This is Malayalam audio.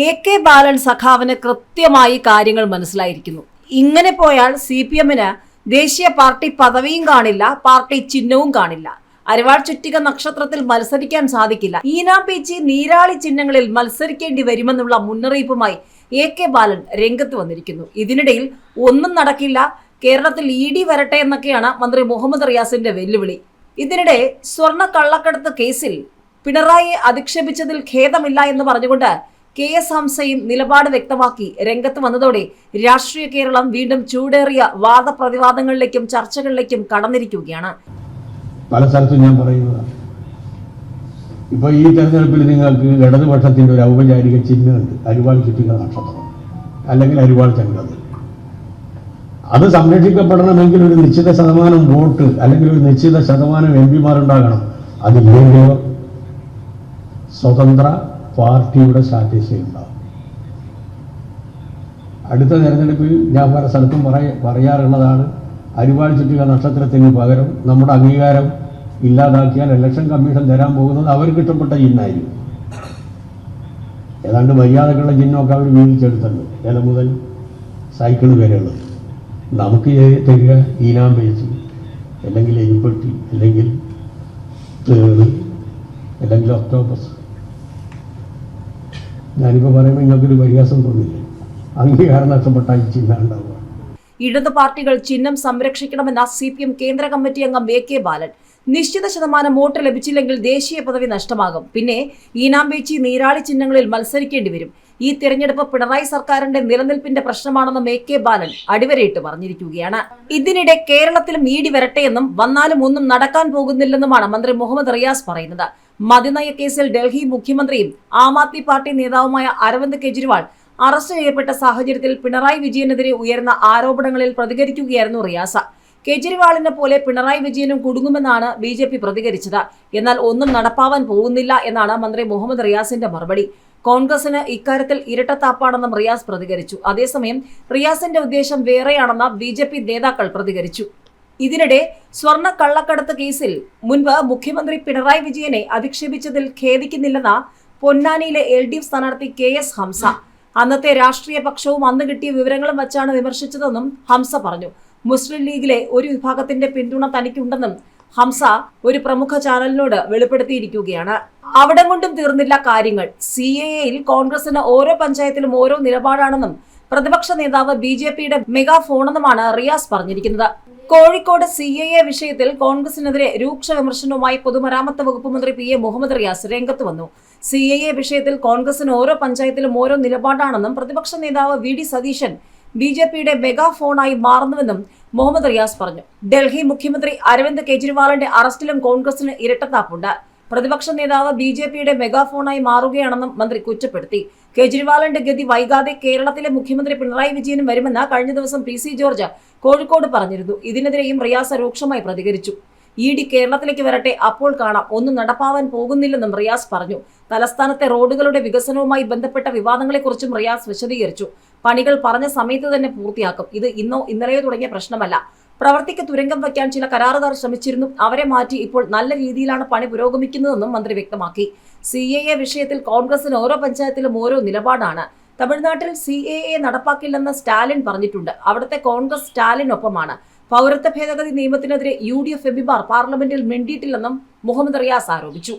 എ കെ ബാലൻ സഖാവിന് കൃത്യമായി കാര്യങ്ങൾ മനസ്സിലായിരിക്കുന്നു. ഇങ്ങനെ പോയാൽ സി പി എമ്മിന് ദേശീയ പാർട്ടി പദവിയും കാണില്ല പാർട്ടി ചിഹ്നവും കാണില്ല. അരിവാൾ ചുറ്റിക നക്ഷത്രത്തിൽ മത്സരിക്കാൻ സാധിക്കില്ല. ഈനാമ്പേച്ചി നീരാളി ചിഹ്നങ്ങളിൽ മത്സരിക്കേണ്ടി വരുമെന്നുള്ള മുന്നറിയിപ്പുമായി എ കെ ബാലൻ രംഗത്ത് വന്നിരിക്കുന്നു. ഇതിനിടയിൽ ഒന്നും നടക്കില്ല കേരളത്തിൽ ഇ ഡി വരട്ടെ എന്നൊക്കെയാണ് മന്ത്രി മുഹമ്മദ് റിയാസിന്റെ വെല്ലുവിളി. ഇതിനിടെ സ്വർണ കള്ളക്കടത്ത് കേസിൽ പിണറായിയെ അധിക്ഷേപിച്ചതിൽ ഖേദമില്ല എന്ന് പറഞ്ഞുകൊണ്ട് കെ എസ് ഹംസയും നിലപാട് വ്യക്തമാക്കി രംഗത്ത് വന്നതോടെ രാഷ്ട്രീയ കേരളം വീണ്ടും ചൂടേറിയ വാദപ്രതിവാദങ്ങളിലേക്കും ചർച്ചകളിലേക്കും കടന്നിരിക്കുകയാണ്. പല സ്ഥലത്തും ഞാൻ പറയുക ഇപ്പൊ ഈ തെരഞ്ഞെടുപ്പിൽ നിങ്ങൾക്ക് ഇടതുപക്ഷത്തിന്റെ ഒരു ഔപചാരിക ചിഹ്നമുണ്ട്. അരിവാൾ ചുറ്റിക നക്ഷത്രം. അല്ലെങ്കിൽ അരിവാൾ ചങ്കത് അത് സംരക്ഷിക്കപ്പെടണമെങ്കിൽ ഒരു നിശ്ചിത ശതമാനം വോട്ട് അല്ലെങ്കിൽ ഒരു നിശ്ചിത ശതമാനം എം പിമാരുണ്ടാകണം. അതില്ലെങ്കിലോ സ്വതന്ത്ര പാർട്ടിയുടെ സാധ്യതയുണ്ടാവും. അടുത്ത തിരഞ്ഞെടുപ്പിൽ ഞാൻ പല സ്ഥലത്തും പറയ പറയാറുള്ളതാണ് അരിവാൾ ചുറ്റുക നക്ഷത്രത്തിന് പകരം നമ്മുടെ അംഗീകാരം ഇല്ലാതാക്കിയാൽ ഇലക്ഷൻ കമ്മീഷൻ തരാൻ പോകുന്നത് അവർക്ക് ഇഷ്ടപ്പെട്ട ചിഹ്നമായിരിക്കും. ഏതാണ്ട് മര്യാദക്കുള്ള ചിഹ്നമൊക്കെ അവർ വീതിച്ചെടുത്തുണ്ട് ഇല മുതൽ? സൈക്കിൾ വരെയുള്ളത്. നമുക്ക് തരിക ഈനാം പേച്ച് അല്ലെങ്കിൽ എലിപ്പെട്ടി അല്ലെങ്കിൽ തേൾ അല്ലെങ്കിൽ ഒക്ടോബസ് ഞാനിപ്പോൾ പറയുമ്പോൾ നിങ്ങൾക്കൊരു പരിഹാസം തോന്നില്ലേ? അംഗീകാരം നഷ്ടപ്പെട്ട ഈ ചിഹ്നം ഉണ്ടാവുക. ഇടതു പാർട്ടികൾ ചിഹ്നം സംരക്ഷിക്കണമെന്ന സി പി എം കേന്ദ്ര കമ്മിറ്റി അംഗം എ കെ ബാലൻ. നിശ്ചിത ശതമാനം വോട്ട് ലഭിച്ചില്ലെങ്കിൽ ദേശീയ പദവി നഷ്ടമാകും. പിന്നെ ഈനാമ്പേച്ചി നീരാളി ചിഹ്നങ്ങളിൽ മത്സരിക്കേണ്ടി വരും. ഈ തിരഞ്ഞെടുപ്പ് പിണറായി സർക്കാരിന്റെ നിലനിൽപ്പിന്റെ പ്രശ്നമാണെന്നും എ കെ ബാലൻ അടിവരയിട്ട് പറഞ്ഞിരിക്കുകയാണ്. ഇതിനിടെ കേരളത്തിലും ഈടി വരട്ടെയെന്നും വന്നാലും ഒന്നും നടക്കാൻ പോകുന്നില്ലെന്നുമാണ് മന്ത്രി മുഹമ്മദ് റിയാസ് പറയുന്നത്. മദ്യനയ കേസിൽ ഡൽഹി മുഖ്യമന്ത്രിയും ആം ആദ്മി പാർട്ടി നേതാവുമായ അരവിന്ദ് കെജ്രിവാൾ അറസ്റ്റ് ചെയ്യപ്പെട്ട സാഹചര്യത്തിൽ പിണറായി വിജയനെതിരെ ഉയർന്ന ആരോപണങ്ങളിൽ പ്രതികരിക്കുകയായിരുന്നു റിയാസ. കെജ്രിവാളിനെ പോലെ പിണറായി വിജയനും കുടുങ്ങുമെന്നാണ് ബി ജെ പി പ്രതികരിച്ചത്. എന്നാൽ ഒന്നും നടപ്പാവാൻ പോകുന്നില്ല എന്നാണ് മന്ത്രി മുഹമ്മദ് റിയാസിന്റെ മറുപടി. കോൺഗ്രസിന് ഇക്കാര്യത്തിൽ ഇരട്ടത്താപ്പാണെന്നും റിയാസ് പ്രതികരിച്ചു. അതേസമയം റിയാസിന്റെ ഉദ്ദേശം വേറെയാണെന്ന് ബി നേതാക്കൾ പ്രതികരിച്ചു. ഇതിനിടെ സ്വർണ കള്ളക്കടത്ത് കേസിൽ മുൻപ് മുഖ്യമന്ത്രി പിണറായി വിജയനെ അധിക്ഷേപിച്ചതിൽ ഖേദിക്കുന്നില്ലെന്ന പൊന്നാനിയിലെ എൽ ഡി എഫ് സ്ഥാനാർത്ഥി കെ എസ് ഹംസ. അന്നത്തെ രാഷ്ട്രീയ പക്ഷവും അന്ന് കിട്ടിയ വിവരങ്ങളും വച്ചാണ് വിമർശിച്ചതെന്നും ഹംസ പറഞ്ഞു. മുസ്ലിം ലീഗിലെ ഒരു വിഭാഗത്തിന്റെ പിന്തുണ തനിക്കുണ്ടെന്നും ഹംസ ഒരു പ്രമുഖ ചാനലിനോട് വെളിപ്പെടുത്തിയിരിക്കുകയാണ്. അവിടെ കൊണ്ടും തീർന്നില്ല കാര്യങ്ങൾ. സി എയിൽ കോൺഗ്രസിന് ഓരോ പഞ്ചായത്തിലും ഓരോ നിലപാടാണെന്നും പ്രതിപക്ഷ നേതാവ് ബി ജെ പിയുടെ മെഗാ ഫോണെന്നുമാണ് റിയാസ് പറഞ്ഞിരിക്കുന്നത്. കോഴിക്കോട് സി എ എ വിഷയത്തിൽ കോൺഗ്രസിനെതിരെ രൂക്ഷ വിമർശനവുമായി പൊതുമരാമത്ത് വകുപ്പ് മന്ത്രി പി എ മുഹമ്മദ് റിയാസ് രംഗത്ത് വന്നു. സി എ എ വിഷയത്തിൽ കോൺഗ്രസിന് ഓരോ പഞ്ചായത്തിലും ഓരോ നിലപാടാണെന്നും പ്രതിപക്ഷ നേതാവ് V D Satheesan B J പിയുടെ മെഗാ ഫോണായി മാറുന്നുവെന്നും മുഹമ്മദ് റിയാസ് പറഞ്ഞു. ഡൽഹി മുഖ്യമന്ത്രി അരവിന്ദ് കെജ്രിവാളിന്റെ അറസ്റ്റിലും കോൺഗ്രസിന് ഇരട്ടത്താപ്പുണ്ട്. പ്രതിപക്ഷ നേതാവ് ബി ജെ പിയുടെ മെഗാഫോണായി മാറുകയാണെന്നും മന്ത്രി കുറ്റപ്പെടുത്തി. കെജ്രിവാളിന്റെ ഗതി വൈകാതെ കേരളത്തിലെ മുഖ്യമന്ത്രി പിണറായി വിജയനും വരുമെന്ന് കഴിഞ്ഞ ദിവസം പി സി ജോർജ് കോഴിക്കോട് പറഞ്ഞിരുന്നു. ഇതിനെതിരെയും റിയാസ് രൂക്ഷമായി പ്രതികരിച്ചു. ഇ ഡി കേരളത്തിലേക്ക് വരട്ടെ അപ്പോൾ കാണാം. ഒന്നും നടപ്പാവാൻ പോകുന്നില്ലെന്നും റിയാസ് പറഞ്ഞു. തലസ്ഥാനത്തെ റോഡുകളുടെ വികസനവുമായി ബന്ധപ്പെട്ട വിവാദങ്ങളെക്കുറിച്ചും റിയാസ് വിശദീകരിച്ചു. പണികൾ പറഞ്ഞ സമയത്ത് തന്നെ പൂർത്തിയാക്കും. ഇത് ഇന്നോ ഇന്നലെയോ തുടങ്ങിയ പ്രശ്നമല്ല. പ്രവർത്തിക്ക് തുരങ്കം വയ്ക്കാൻ ചില കരാറുകാർ ശ്രമിച്ചിരുന്നു. അവരെ മാറ്റി ഇപ്പോൾ നല്ല രീതിയിലാണ് പണി പുരോഗമിക്കുന്നതെന്നും മന്ത്രി വ്യക്തമാക്കി. സി എ എ വിഷയത്തിൽ കോൺഗ്രസിന് ഓരോ പഞ്ചായത്തിലും ഓരോ നിലപാടാണ്. തമിഴ്നാട്ടിൽ സി എ എ നടപ്പാക്കില്ലെന്ന് സ്റ്റാലിൻ പറഞ്ഞിട്ടുണ്ട്. അവിടുത്തെ കോൺഗ്രസ് സ്റ്റാലിനൊപ്പമാണ്. പൗരത്വ ഭേദഗതി നിയമത്തിനെതിരെ യു ഡി എഫ് എംപിമാർ പാർലമെന്റിൽ മിണ്ടിയിട്ടില്ലെന്നും മുഹമ്മദ് റിയാസ് ആരോപിച്ചു.